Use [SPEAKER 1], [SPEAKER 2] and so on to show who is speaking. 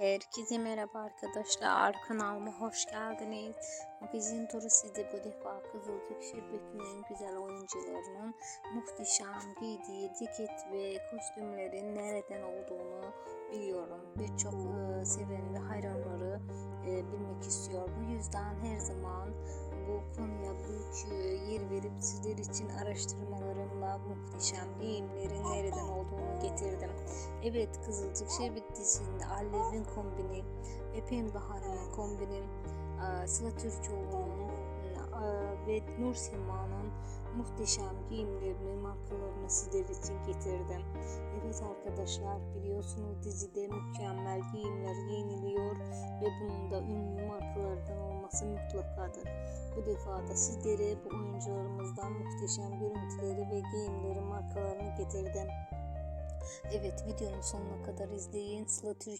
[SPEAKER 1] Herkese merhaba arkadaşlar. Kanalıma hoş geldiniz. Magazin turu sizi bu defa Kızılcık Şerbeti'nin güzel oyuncularının muhteşem giydiği ceket ve kostümlerin nereden olduğunu biliyorum. Birçok e, seven ve hayranları e, bilmek istiyor. Bu yüzden her zaman bu konuya büyük yer verip sizler için araştırmalarımla muhteşem giyimlerin nereden olduğunu getirdim. Evet Kızılcık Şerbeti dizisinde Alev'in kombini ve Pembe Hanım'ın kombini e, Sıla Türkoğlu'nun e, ve Nur Sema'nın muhteşem giyimlerini, markalarını sizler için getirdim. Evet arkadaşlar biliyorsunuz dizide mükemmel giyimler giyiniliyor ve bunun da ünlü markalardan olması mutlakadır. Bu defa da sizlere bu oyuncularımızdan muhteşem görüntüleri ve giyimleri markalarını getirdim. Evet videonun sonuna kadar izleyin. Sıla Türk